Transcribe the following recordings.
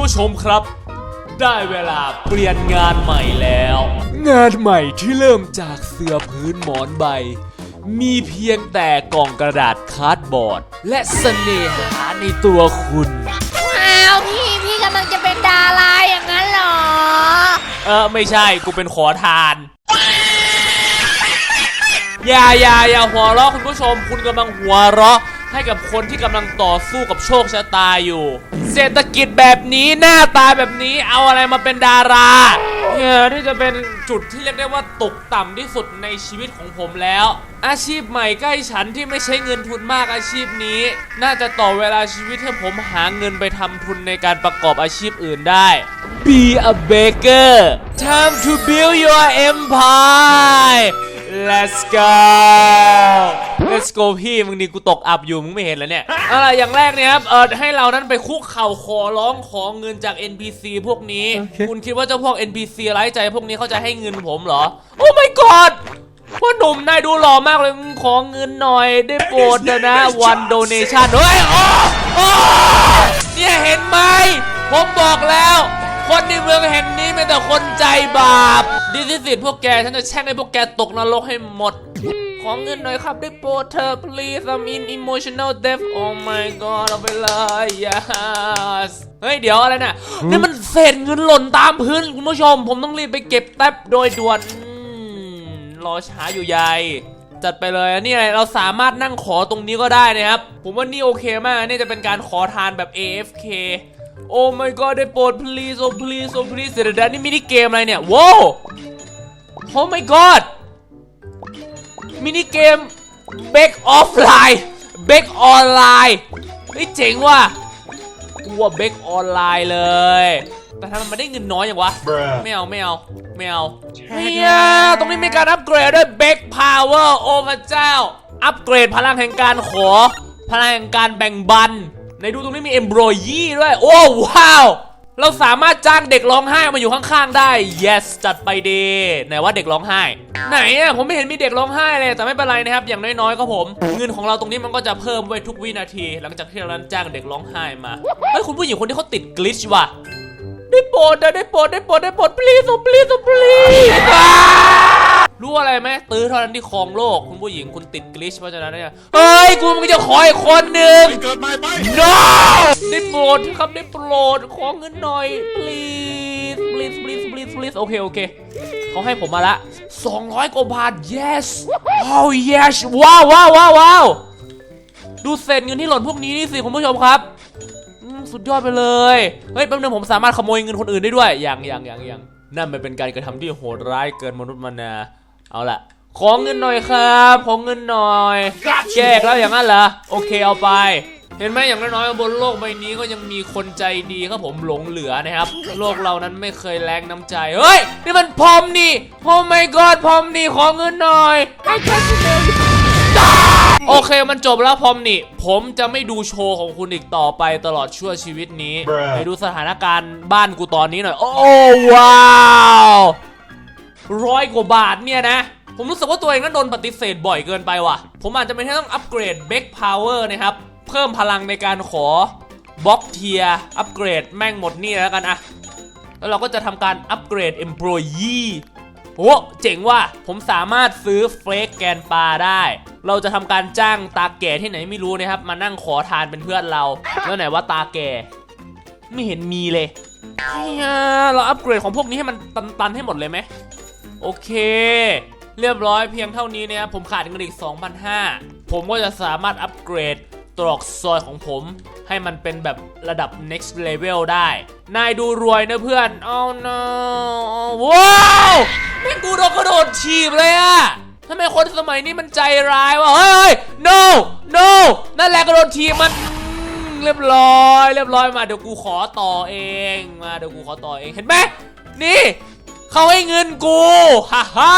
ผู้ชมครับ ได้เวลาเปลี่ยนงานใหม่แล้ว งานใหม่ที่เริ่มจากเสื้อพื้นหมอนใบ มีเพียงแต่กล่องกระดาษคาร์ดบอร์ด และเสน่หาในตัวคุณ ว้าวพี่พี่กำลังจะเป็นดาราอย่างนั้นเหรอ เออไม่ใช่กูเป็นขอทาน อย่าอย่าอย่าหัวเราะคุณผู้ชม คุณกำลังหัวเราะให้กับคนที่กำลังต่อสู้กับโชคชะตาอยู่ เศรษฐกิจแบบนี้หน้าตาแบบนี้เอาอะไรมาเป็นดาราเนี่ยที่จะเป็นจุดที่เรียกได้ว่าตกต่ำที่สุดในชีวิตของผมแล้ว อาชีพใหม่ใกล้ฉันที่ไม่ใช้เงินทุนมากอาชีพนี้ น่าจะต่อเวลาชีวิตให้ผมหาเงินไปทำทุนในการประกอบอาชีพอื่นได้ Be a baker time to build your empire Let's go Let's go พี่มึงดีกูตกอับอยู่มึงไม่เห็นแล้วเนี่ยอะไรอย่างแรกเนี่ยครับเออให้เรานั้นไปคุกเข่าขอร้องขอเงินจาก NPC พวกนี้ คุณคิดว่าเจ้าพวก NPC ไร้ใจพวกนี้เขาจะให้เงินผมเหรอ โอ้ my god พ่อหนุ่มนายดูหล่อมากเลยขอเงินหน่อยได้โปรดเถอะนะ one donation เฮ้ยโอ้โอ้เนี่ยเห็นไหมผมบอกแล้ว คนในเมืองแห่งนี้เป็นแต่คนใจบาปดิสิสิทธิ์พวกแกฉันจะแช่งให้พวกแกตกนรกให้หมด ขอเงินหน่อยครับได้โปรดเธอะ please I'm in emotional depth oh my god เอาไปเลย yes เฮ้ย เดี๋ยวอะไรน่ะนี่มันเศษเงินหล่นตามพื้นคุณผู้ชม ผมต้องรีบไปเก็บแท็บโดยด่วนอืมรอช้าอยู่ใหญ่จัดไปเลยอันนี่อะไรเราสามารถนั่งขอตรงนี้ก็ได้นะครับ ผมว่านี่โอเคมาก นี่จะเป็นการขอทานแบบ AFK โอ้ my god ได้โปรด please oh please oh please เดี๋ยวเดี๋ยวนี่มินิเกมอะไรเนี่ยว้าวโอ้ my god มินิเกม b a k offline b a k online เฮ้ยเจ๋งว่ะกูว่า b a k online เลย แต่ทำไมมันได้เงินน้อยอย่างวะ ไม่เอาไม่เอาไม่เอาเฮียตรงนี้มีการอัปเกรดด้วย b a k power โอ้พระเจ้า อัปเกรดพลังแห่งการขอ พลังแห่งการแบ่งบัน ในดูตรงนี้มี embroidery ด้วย โอ้ว้าว เราสามารถจ้างเด็กร้องไห้มาอยู่ข้างๆได้ yes จัดไปดีไหนว่าเด็กร้องไห้ ไหนอะผมไม่เห็นมีเด็กร้องไห้เลย แต่ไม่เป็นไรนะครับ อย่างน้อยๆก็ผม เงินของเราตรงนี้มันก็จะเพิ่มไว้ทุกวินาที หลังจากที่เรานั้นจ้างเด็กร้องไห้มาเฮ้ยคุณผู้หญิงคนที่เขาติดกลิชว่ะได้โปรดนะได้โปรดได้โปรดได้โปรด please oh please oh please รู้อะไรไหมตื้อเท่านั้นที่ครองโลกคุณผู้หญิงคุณติดกลิชเพราะฉะนั้นเนี่ยเฮ้ยกูมึงจะขออีกคนหนึ่ง เกิดใหม่ไป no ได้โปรดครับได้โปรดขอเงินหน่อย please please please please please โอเคโอเคเขาให้ผมมาละ 200กว่าบาท yes oh yes ว้าวว้าวว้าวว้าวดูเศษเงินที่หล่นพวกนี้นี่สิคุณผู้ชมครับอืมสุดยอดไปเลย เฮ้ยแป๊บนึงผมสามารถขโมยเงินคนอื่นได้ด้วย อย่างอย่างอย่างอย่างนั่นมันเป็นการกระทำที่โหดร้ายเกินมนุษย์มนา เอาล่ะขอเงินหน่อยครับ ขอเงินหน่อยแจกแล้วอย่างนั้นเหรอ โอเคเอาไป เห็นไหมอย่างน้อยๆบนโลกใบนี้ก็ยังมีคนใจดีครับผมหลงเหลือนะครับ โลกเรานั้นไม่เคยแรงน้ำใจ เฮ้ย นี่มันพรมนี่ โอ้ my god พรมนี่ขอเงินหน่อยให้ฉันเร็วโอเคมันจบแล้วพรมนี่ ผมจะไม่ดูโชว์ของคุณอีกต่อไปตลอดชั่วชีวิตนี้ Bruh ไปดูสถานการณ์บ้านกูตอนนี้หน่อย โอ้ว้าว ร้อยกว่าบาทเนี่ยนะ ผมรู้สึกว่าตัวเองนั้นโดนปฏิเสธบ่อยเกินไปว่ะ ผมอาจจะเป็นที่ต้องอัปเกรดเบ k พาวเวอร์นะครับ เพิ่มพลังในการขอบล็อกเทียอัปเกรดแม่งหมดนี่แล้วกันอะแล้วเราก็จะทำการอัปเกรด Employee โอ้เจ๋งว่ะผมสามารถซื้อเฟกแกนปลาได้ เราจะทำการจ้างตาแก่ที่ไหนไม่รู้นะครับ มานั่งขอทานเป็นเพื่อนเรา แล้วไหนว่าตาแก่ ไม่เห็นมีเลยเฮียเราอัปเกรดของพวกนี้ให้มันตันๆให้หมดเลยไหม โอเค เรียบร้อยเพียงเท่านี้นะครับผมขาดเงินอีก2,500ผมก็จะสามารถอัปเกรดตรอกซอยของผม ให้มันเป็นแบบระดับ next level ได้ นายดูรวยนะเพื่อนเอา no ว้าวแม่งกูโดนกระโดดถีบเลยอะทำไมคนสมัยนี้มันใจร้ายวะเฮ้ยเฮ้ย no no นั่นแหละกระโดดถีมันเรียบร้อย เรียบร้อยมาเดี๋ยวกูขอต่อเอง มาเดี๋ยวกูขอต่อเองเห็นไหมนี่ เขาให้เงินกูฮ่าฮ่า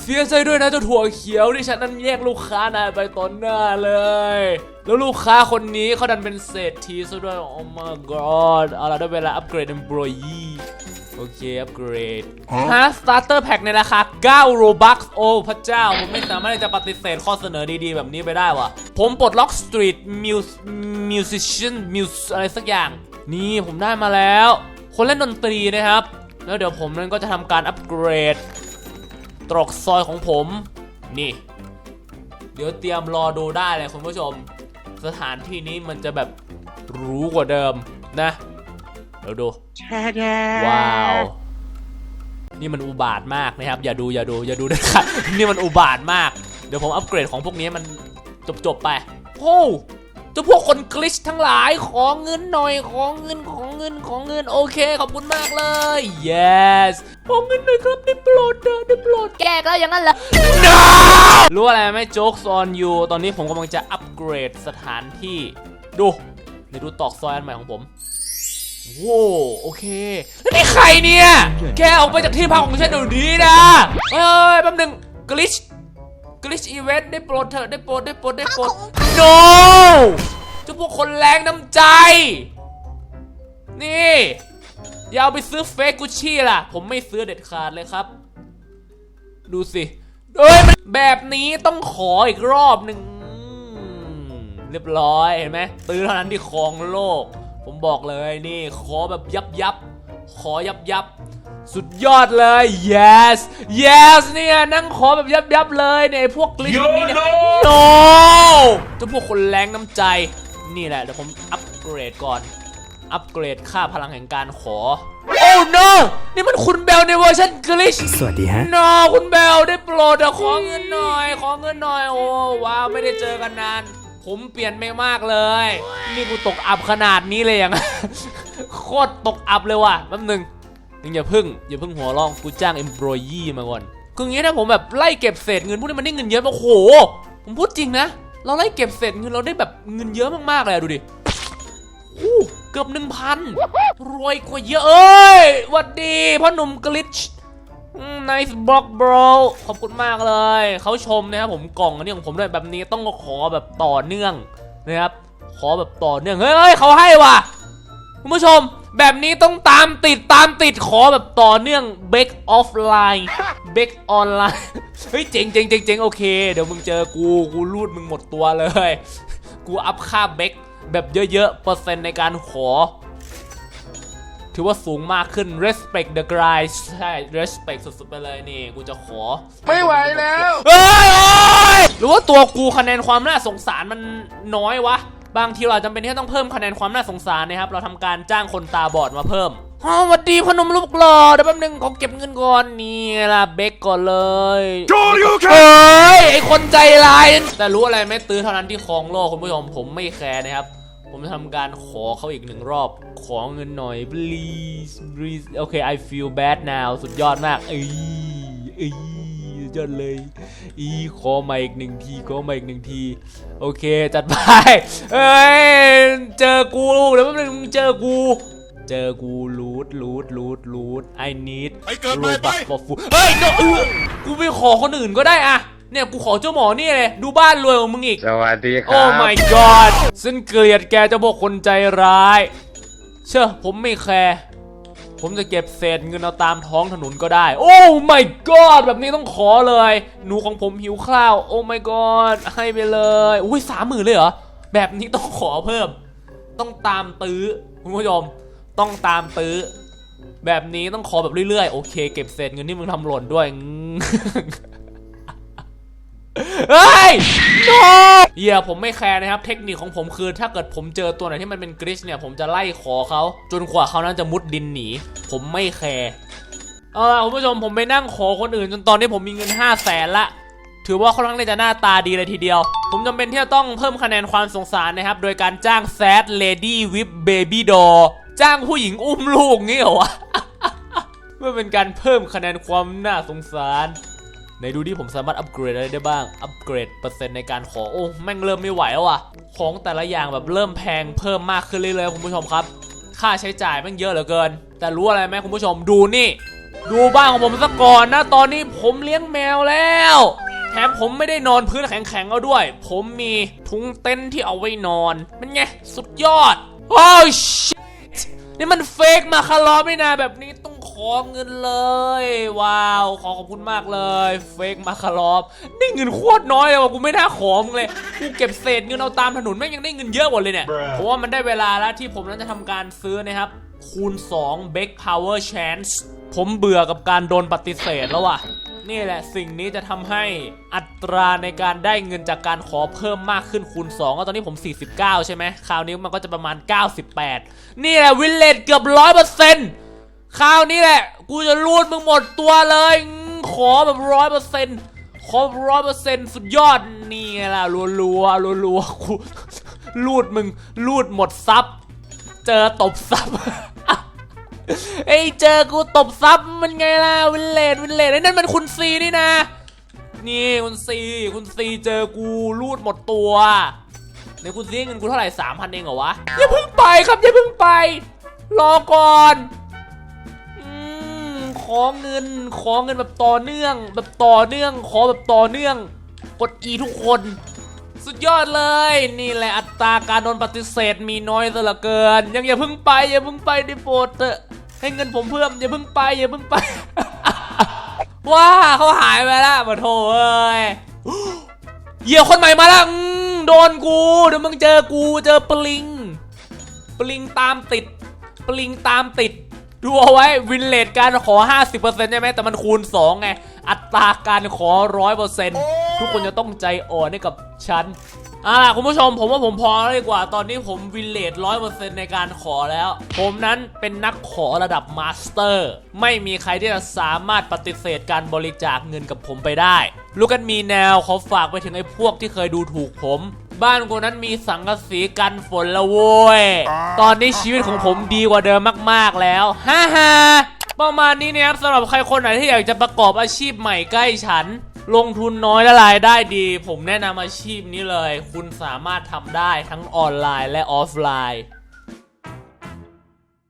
เสียใจด้วยนะเจ้าถั่วเขียวที่ฉันนั้นแยกลูกค้านายไปตอนหน้าเลย แล้วลูกค้าคนนี้เขาดันเป็นเศรษฐีซะด้วย โอ้ my god เอาล่ะได้เวลาอัปเกรด employee โอเค อัปเกรดฮะ starter pack ในราคา9 robux โอ้พระเจ้า ผมไม่สามารถที่จะปฏิเสธข้อเสนอดีๆ แบบนี้ไปได้วะผมปลดล็อก street mus musician mus อะไรสักอย่าง นี่ผมได้มาแล้ว คนเล่นดนตรีนะครับ แล้วเดี๋ยวผมนั้นก็จะทำการอัปเกรด ตรอกซอยของผม นี่ เดี๋ยวเตรียมรอดูได้เลยคุณผู้ชม สถานที่นี้มันจะแบบหรู้กว่าเดิมนะเดี๋ยวดูว้าวนี่มันอุบาทมากนะครับ อย่าดูอย่าดูอย่าดูนะครับนี่มันอุบาทมาก เดี๋ยวผมอัปเกรดของพวกนี้มันจบจบๆไป โอ้ เจ้าพวกคนกลิชทั้งหลายขอเงินหน่อยขอเงินขอเงินขอเงินโอเค ขอบคุณมากเลย yes ขอเงินหน่อยครับได้โปรดเถอะได้โปรดแกก็อย่างนั้นเหรอรู้อะไรไหมโจ๊กซอนยูตอนนี้ผมกำลังจะอัปเกรดสถานที่ดูนี่ดูตอกซอยอันใหม่ของผมโว้โอเคแล้วนี่ใครเนี่ย แกออกไปจากที่พักของฉันเดี๋ยวนี้นะเฮ้ยแป๊บนึงกลิช กลิชอีเวนต์ได้โปรดเถอะได้โปรดได้โปรดได้โปรด no เจ้าพวกคนแรงน้ำใจ นี่ อย่าเอาไปซื้อเฟกกุชชี่ล่ะ ผมไม่ซื้อเด็ดขาดเลยครับ ดูสิเอ้ยมันแบบนี้ต้องขออีกรอบหนึ่งอืมเรียบร้อยเห็นไหมตื้อเท่านั้นที่ครองโลก ผมบอกเลยนี่ ขอแบบยับยับขอยับยับ สุดยอดเลย yes yes เนี่ยนั่งขอแบบยับยับเลยเนี่ยไอ้พวกกลิชพวกนี้เนี่ย no เจ้าพวกคนแรงน้ำใจ นี่แหละเดี๋ยวผมอัปเกรดก่อน อัปเกรดค่าพลังแห่งการขอ โอ้ no นี่มันคุณเบลในเวอร์ชันกลิชสวัสดีฮะนอคุณเบลได้โปรดอะขอเงินหน่อย ขอเงินหน่อย โอ้ว้าวไม่ได้เจอกันนาน ผมเปลี่ยนไปมากเลย นี่กูตกอับขนาดนี้เลยยังโคตรตกอับเลยว่ะแป๊บนึง ยังอย่าพึ่งอย่าพึ่งหัวร้องกูจ้างเอ็มโบรยี่มาก่อนคืออย่างงี้นะผมแบบไล่เก็บเศษเงินพวกนี้มันได้เงินเยอะมากโอ้โห ผมพูดจริงนะ เราไล่เก็บเศษเงินเราได้แบบเงินเยอะมากๆเลยดูดิอู้เกือบหนึ่งพันรวยกว่าเยอะเอ้ยวัดดีพ่อหนุ่มกลิช nice block bro ขอบคุณมากเลย เขาชมนะครับผมกล่องอันนี้ของผมด้วยแบบนี้ต้องขอแบบต่อเนื่องนะครับ ขอแบบต่อเนื่อง เฮ้ยเฮ้ยเขาให้ว่ะ คุณผู้ชม แบบนี้ต้องตามติดตามติดขอแบบต่อเนื่อง back offline back online เฮ้ยเจ๋งเจ๋งเจ๋งเจ๋งโอเค เดี๋ยวมึงเจอกูกูรูดมึงหมดตัวเลย กูอัพค่า back แบบเยอะๆ เปอร์เซ็นต์ในการขอ ถือว่าสูงมากขึ้น respect the guys ใช่ respect สุดๆไปเลยนี่ กูจะขอ ไม่ไหวแล้ว เฮ้ยโอ้ยหรือว่าตัวกูคะแนนความน่าสงสารมันน้อยวะ บางทีเราจำเป็นที่ต้องเพิ่มคะแนนความน่าสงสารนะครับ เราทำการจ้างคนตาบอดมาเพิ่มอ๋อสวัสดีพนมรูปหล่อเดี๋ยวแป๊บนึงขอเก็บเงินก่อนนี่ล่ะเบกก่อนเลยเฮ้ยไอคนใจร้ายแต่รู้อะไรไหมตื้อเท่านั้นที่ครองโลกคุณผู้ชมผมไม่แคร์นะครับ ผมจะทำการขอเขาอีกหนึ่งรอบ ขอเงินหน่อย please please โอเค I feel bad now สุดยอดมากเอ้ยเอ้ยสุด ยอดเลย อีขอมาอีกหนึ่งทีขอมาอีกหนึ่งที โอเคจัดไปเอ้ยเจอกูเดี๋ยวแป๊บนึงมึงเจอกู เจอกูรูดรูดรูดรูด I need ไอ้เกิดใหม่ไป robux for food เฮ้ย no เออกูไปขอคนอื่นก็ได้อะเนี่ยกูขอเจ้าหมอนี่เลยดูบ้านรวยของมึงอีก สวัสดีคโอ้ รับ my god ซึ่งเกลียดแกเจ้าพวกคนใจร้าย เชื่อผมไม่แคร์ ผมจะเก็บเศษเงินเอาตามท้องถนนก็ได้ โอ้ my god แบบนี้ต้องขอเลย หนูของผมหิวข้าว โอ้ my god ให้ไปเลยอุ้ยสามหมื่นเลยเหรอ แบบนี้ต้องขอเพิ่ม ต้องตามตื้อคุณผู้ชม ต้องตามตื้อ แบบนี้ต้องขอแบบเรื่อยๆ โอเค เก็บเศษเงินที่มึงทำหล่นด้วย เฮ้ย no เหี้ยผมไม่แคร์นะครับ เทคนิคของผมคือ ถ้าเกิดผมเจอตัวไหนที่มันเป็นกริชเนี่ย ผมจะไล่ขอเขาจนกว่าเขานั้นจะมุดดินหนี ผมไม่แคร์เอาล่ะคุณผู้ชมผมไปนั่งขอคนอื่น จนตอนนี้ผมมีเงิน5 0 0แสนละ ถือว่าค่อนข้างที่จะหน้าตาดีเลยทีเดียว ผมจำเป็นที่จะต้องเพิ่มคะแนนความสงสารนะครับ โดยการจ้าง sad lady with baby doll จ้างผู้หญิงอุ้มลูกงี้เหรอวะเพื่อเป็นการเพิ่มคะแนนความน่าสงสาร ในดูที่ผมสามารถอัปเกรดอะไรได้บ้าง อัปเกรดเปอร์เซ็นต์ในการขอโอ้แม่งเริ่มไม่ไหวแล้วว่ะ ของแต่ละอย่างแบบเริ่มแพงเพิ่มมากขึ้นเรื่อยๆคุณผู้ชมครับ ค่าใช้จ่ายแม่งเยอะเหลือเกิน แต่รู้อะไรไหมคุณผู้ชมดูนี่ ดูบ้านของผมสักก่อนนะ ตอนนี้ผมเลี้ยงแมวแล้ว แถมผมไม่ได้นอนพื้นแข็งๆเอาด้วย ผมมีทุงเต็นท์ที่เอาไว้นอนเป็นไงสุดยอด โอ้ชินี่มันเฟกมาคารอไม่นาแบบนี้ ต้องขขอเงินเลย ว้าวขอขอบคุณมากเลย เฟกมาคารอฟได้เงินโคตรน้อยเลยว่ะกูไม่น่าขอมึงเลยกูเก็บเศษเงินเอาตามถนนแม่งยังได้เงินเยอะกว่าเลยเนี่ย Bruh เพราะว่ามันได้เวลาแล้วที่ผมนั้นจะทำการซื้อนะครับ คูณ2 b a k Power Chance ผมเบื่อกับการโดนปฏิเสธแล้วว่ะนี่แหละสิ่งนี้จะทำให้อัตราในการได้เงินจากการขอเพิ่มมากขึ้นคูณ2ก็ตอนนี้ผม 49 ใช่ไหมคราวนี้มันก็จะประมาณ 98 นี่แหละวิลเลจเกือบร้อยเปอร์เซ็นต์ คราวนี้แหละ กูจะรูดมึงหมดตัวเลย ขอแบบร้อยเปอร์เซ็นต์ขอร้อยเปอร์เซ็นต์สุดยอดนี่ไงล่ะรัวรัวรัวรัวกูรูดมึงรูดหมดซับเจอตบซับเอ้เจอกูตบซับมันไงล่ะวินเลดวินเลดไอ้นั่นมันคุณซีนี่นะ นี่คุณซีคุณซีเจอกูรูดหมดตัวในคุณซีเงินกูเท่าไหร่สามพันเองเหรอวะอย่าเพิ่งไปครับอย่าเพิ่งไป รอก่อน อเงิน ขอเงินแบบต่อเนื่อง แบบต่อเนื่อง ขอแบบต่อเนื่อง กด E ทุกคน สุดยอดเลย นี่แหละอัตราการโดนปฏิเสธมีน้อยซะเหลือเกิน ยังอย่าเพิ่งไป อย่าเพิ่งไปได้โปรดเถอะให้เงินผมเพิ่มอย่าเพิ่งไปอย่าเพิ่งไป ว้าเขาหายไปแล้วมาโถเอ้ยเหยี่ยวคนใหม่มาแล้วโดนกูเดี๋ยวมึงเจอกูเจอปลิง ปลิงตามติด ปลิงตามติด ดูเอาไว้วินเลทการขอ 50%ใช่ไหมแต่มันคูณ 2 ไง อัตราการขอ 100%ทุกคนจะต้องใจอ่อนให้กับฉันอาล่ะคุณผู้ชมผมว่าผมพอแล้วดีกว่า ตอนนี้ผมวินเลท100%ในการขอแล้ว ผมนั้นเป็นนักขอระดับมาสเตอร์ ไม่มีใครที่จะสามารถปฏิเสธการบริจาคเงินกับผมไปได้ ลูกกันมีแนวขอฝากไปถึงไอ้พวกที่เคยดูถูกผม บ้านกูนั้นมีสังกะสีกันฝนละโว้ย ตอนนี้ชีวิตของผมดีกว่าเดิมมากๆแล้วฮ่าฮ่าประมาณนี้นะครับสำหรับใครคนไหนที่อยากจะประกอบอาชีพใหม่ใกล้ฉัน ลงทุนน้อยและรายได้ดี ผมแนะนำอาชีพนี้เลย คุณสามารถทำได้ทั้งออนไลน์และออฟไลน์